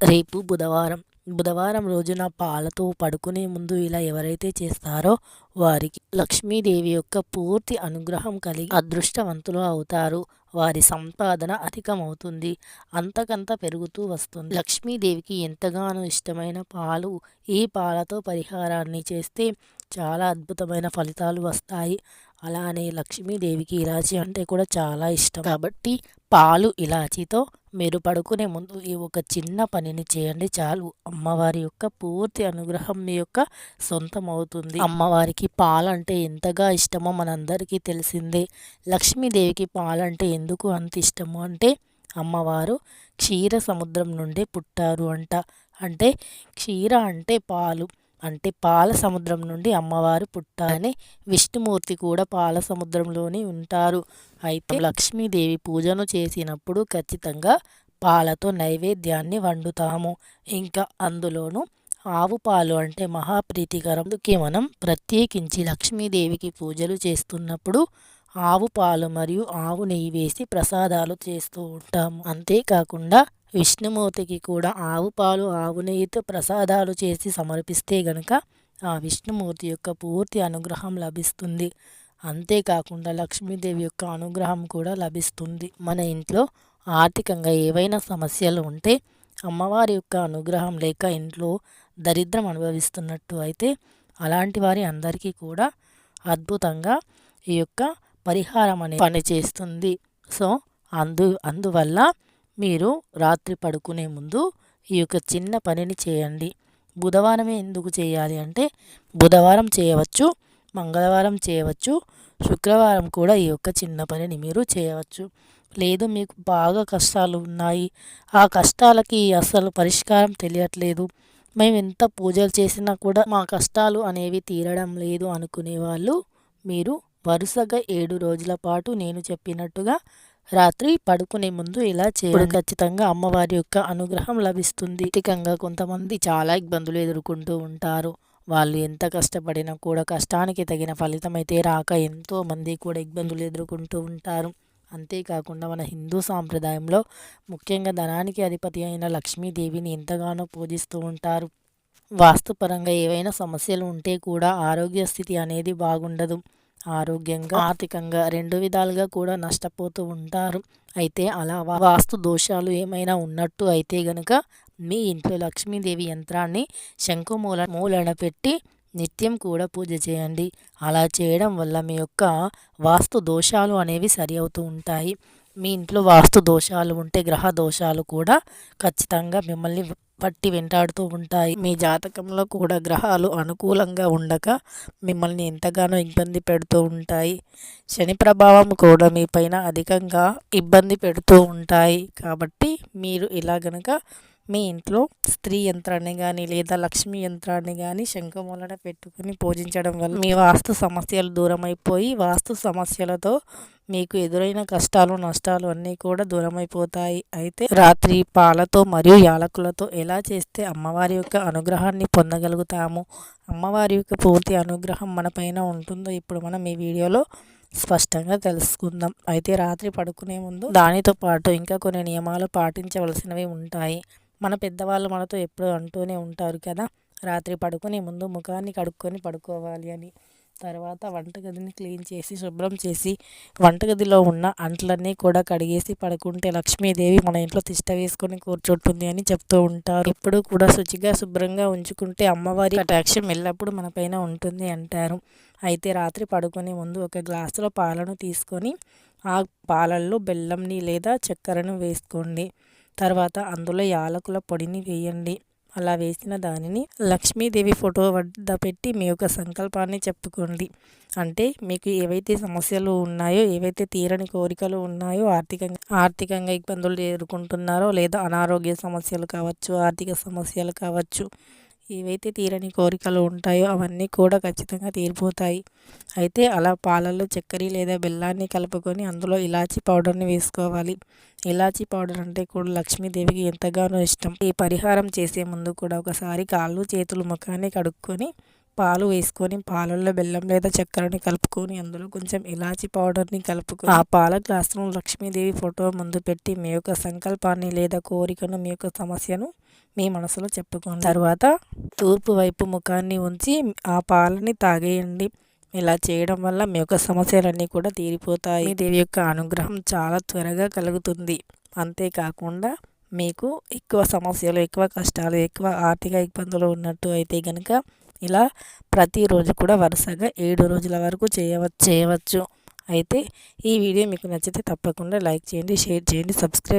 రేపు బుధవారం. బుధవారం రోజున పాలతో పడుకునే ముందు ఇలా ఎవరైతే చేస్తారో వారికి లక్ష్మీదేవి యొక్క పూర్తి అనుగ్రహం కలిగి అదృష్టవంతులు అవుతారు. వారి సంపాదన అధికమవుతుంది. అంతకంత పెరుగుతూ వస్తుంది. లక్ష్మీదేవికి ఎంతగానో ఇష్టమైన పాలు ఈ పాలతో పరిహారాన్ని చేస్తే చాలా అద్భుతమైన ఫలితాలు వస్తాయి. అలానే లక్ష్మీదేవికి ఇలాచి అంటే కూడా చాలా ఇష్టం. కాబట్టి పాలు ఇలాచీతో మీరు పడుకునే ముందు ఈ ఒక చిన్న పనిని చేయండి. చాలు. అమ్మవారి యొక్క పూర్తి అనుగ్రహం మీ యొక్క సొంతం అవుతుంది అమ్మవారికి పాలంటే ఎంతగా ఇష్టమో మనందరికీ తెలిసిందే. లక్ష్మీదేవికి పాలంటే ఎందుకు అంత ఇష్టము అంటే అమ్మవారు క్షీర సముద్రం నుండి పుట్టారు అంట. అంటే క్షీర అంటే పాలు. అంటే పాల సముద్రం నుండి అమ్మవారు పుట్టారని విష్ణుమూర్తి కూడా పాల సముద్రంలోనే ఉంటారు. అయితే లక్ష్మీదేవి పూజను చేసినప్పుడు ఖచ్చితంగా పాలతో నైవేద్యాన్ని వండుతాము. ఇంకా అందులోనూ ఆవు పాలు అంటే మహాప్రీతికరం. అందుకే మనం ప్రత్యేకించి లక్ష్మీదేవికి పూజలు చేస్తున్నప్పుడు ఆవు పాలు మరియు ఆవు నెయ్యి వేసి ప్రసాదాలు చేస్తూ ఉంటాము. అంతేకాకుండా విష్ణుమూర్తికి కూడా ఆవు పాలు ఆవు నెయ్యితో ప్రసాదాలు చేసి సమర్పిస్తే గనక ఆ విష్ణుమూర్తి యొక్క పూర్తి అనుగ్రహం లభిస్తుంది. అంతేకాకుండా లక్ష్మీదేవి యొక్క అనుగ్రహం కూడా లభిస్తుంది. మన ఇంట్లో ఆర్థికంగా ఏవైనా సమస్యలు ఉంటే అమ్మవారి యొక్క అనుగ్రహం లేక ఇంట్లో దరిద్రం అనుభవిస్తున్నట్టు అయితే అలాంటి వారి అందరికీ కూడా అద్భుతంగా ఈ యొక్క పరిహారం అనే పనిచేస్తుంది సో అందు అందువల్ల మీరు రాత్రి పడుకునే ముందు ఈ యొక్క చిన్న పనిని చేయండి. బుధవారమే ఎందుకు చేయాలి అంటే బుధవారం చేయవచ్చు మంగళవారం చేయవచ్చు శుక్రవారం కూడా ఈ యొక్క చిన్న పనిని మీరు చేయవచ్చు. లేదు మీకు బాగా కష్టాలు ఉన్నాయి. ఆ కష్టాలకి అసలు పరిష్కారం తెలియట్లేదు. మేము ఎంత పూజలు చేసినా కూడా మా కష్టాలు అనేవి తీరడం లేదు అనుకునే వాళ్ళు మీరు వరుసగా ఏడు రోజుల పాటు నేను చెప్పినట్టుగా రాత్రి పడుకునే ముందు ఇలా చేయడం. ఖచ్చితంగా అమ్మవారి యొక్క అనుగ్రహం లభిస్తుంది. ఆర్థికంగా కొంతమంది చాలా ఇబ్బందులు ఎదుర్కొంటూ ఉంటారు. వాళ్ళు ఎంత కష్టపడినా కూడా కష్టానికి తగిన ఫలితం అయితే రాక ఎంతో మంది కూడా ఇబ్బందులు ఎదుర్కొంటూ ఉంటారు. అంతేకాకుండా మన హిందూ సాంప్రదాయంలో ముఖ్యంగా ధనానికి అధిపతి అయిన లక్ష్మీదేవిని ఎంతగానో పూజిస్తూ ఉంటారు. వాస్తుపరంగా ఏవైనా సమస్యలు ఉంటే కూడా ఆరోగ్య స్థితి అనేది బాగుండదు. ఆరోగ్యంగా ఆర్థికంగా రెండు విధాలుగా కూడా నష్టపోతూ ఉంటారు. అయితే అలా వాస్తు దోషాలు ఏమైనా ఉన్నట్టు అయితే గనుక మీ ఇంట్లో లక్ష్మీదేవి యంత్రాన్ని శంకుమూల మూలన పెట్టి నిత్యం కూడా పూజ చేయండి. అలా చేయడం వల్ల మీ యొక్క వాస్తు దోషాలు అనేవి సరి అవుతూ ఉంటాయి. మీ ఇంట్లో వాస్తు దోషాలు ఉంటే గ్రహ దోషాలు కూడా ఖచ్చితంగా మిమ్మల్ని పట్టి వెంటాడుతూ ఉంటాయి. మీ జాతకంలో కూడా గ్రహాలు అనుకూలంగా ఉండక మిమ్మల్ని ఎంతగానో ఇబ్బంది పెడుతూ ఉంటాయి. శని ప్రభావం కూడా మీ పైన అధికంగా ఇబ్బంది పెడుతూ ఉంటాయి. కాబట్టి మీరు ఇలా గనక మీ ఇంట్లో స్త్రీ యంత్రాన్ని కానీ లేదా లక్ష్మీ యంత్రాన్ని కానీ శంఖమూలన పెట్టుకుని పూజించడం వల్ల మీ వాస్తు సమస్యలు దూరం అయిపోయి వాస్తు సమస్యలతో మీకు ఎదురైన కష్టాలు నష్టాలు అన్నీ కూడా దూరమైపోతాయి. అయితే రాత్రి పాలతో మరియు యాలకులతో ఎలా చేస్తే అమ్మవారి యొక్క అనుగ్రహాన్ని పొందగలుగుతాము? అమ్మవారి యొక్క పూర్తి అనుగ్రహం మన పైన ఉంటుందో ఇప్పుడు మనం ఈ వీడియోలో స్పష్టంగా తెలుసుకుందాం. అయితే రాత్రి పడుకునే ముందు దానితో పాటు ఇంకా కొన్ని నియమాలు పాటించవలసినవి ఉంటాయి. మన పెద్దవాళ్ళు మనతో ఎప్పుడూ అంటూనే ఉంటారు కదా రాత్రి పడుకునే ముందు ముఖాన్ని కడుక్కొని పడుకోవాలి అని. తర్వాత వంటగదిని క్లీన్ చేసి శుభ్రం చేసి వంటగదిలో ఉన్న అంట్లన్నీ కూడా కడిగేసి పడుకుంటే లక్ష్మీదేవి మన ఇంట్లో తిష్ట వేసుకొని కూర్చుంటుంది అని చెప్తూ ఉంటారు. ఇప్పుడు కూడా శుచిగా శుభ్రంగా ఉంచుకుంటే అమ్మవారి కటాక్షం ఎల్లప్పుడూ మన పైన ఉంటుంది అంటారు. అయితే రాత్రి పడుకునే ముందు ఒక గ్లాసులో పాలను తీసుకొని ఆ పాలల్లో బెల్లంని లేదా చక్కెరను వేసుకోండి. తర్వాత అందులో యాలకుల పొడిని వేయండి. అలా వేసిన దానిని లక్ష్మీదేవి ఫోటో వద్ద పెట్టి మీ యొక్క సంకల్పాన్ని చెప్పుకోండి. అంటే మీకు ఏవైతే సమస్యలు ఉన్నాయో ఏవైతే తీరని కోరికలు ఉన్నాయో ఆర్థికంగా ఆర్థికంగా ఇబ్బందులు ఎదుర్కొంటున్నారో లేదా అనారోగ్య సమస్యలు కావచ్చు ఆర్థిక సమస్యలు కావచ్చు ఏవైతే తీరని కోరికలు ఉంటాయో అవన్నీ కూడా ఖచ్చితంగా తీరిపోతాయి. అయితే అలా పాలల్లో చక్కెర లేదా బెల్లాన్ని కలుపుకొని అందులో ఇలాచీ పౌడర్ని వేసుకోవాలి. ఇలాచీ పౌడర్ అంటే కూడా లక్ష్మీదేవికి ఎంతగానో ఇష్టం. ఈ పరిహారం చేసే ముందు కూడా ఒకసారి కాళ్ళు చేతులు ముఖాన్ని కడుక్కొని పాలు వేసుకొని పాలల్లో బెల్లం లేదా చక్కెరని కలుపుకొని అందులో కొంచెం ఇలాచి పౌడర్ని కలుపుకొని ఆ పాల గ్లాసును లక్ష్మీదేవి ఫోటో ముందు పెట్టి మీ యొక్క సంకల్పాన్ని లేదా కోరికను మీ యొక్క సమస్యను మీ మనసులో చెప్పుకోండి. తర్వాత తూర్పు వైపు ముఖాన్ని ఉంచి ఆ పాలని తాగేయండి. ఇలా చేయడం వల్ల మీ యొక్క సమస్యలన్నీ కూడా తీరిపోతాయి. దేవి యొక్క అనుగ్రహం చాలా త్వరగా కలుగుతుంది. అంతేకాకుండా మీకు ఎక్కువ సమస్యలు ఎక్కువ కష్టాలు ఎక్కువ ఆర్థిక ఇబ్బందులు ఉన్నట్టు అయితే కనుక ఇలా ప్రతిరోజు కూడా వరుసగా ఏడు రోజుల వరకు చేయవచ్చు చేయవచ్చు. అయితే ఈ వీడియో మీకు నచ్చితే తప్పకుండా లైక్ చేయండి షేర్ చేయండి సబ్స్క్రైబ్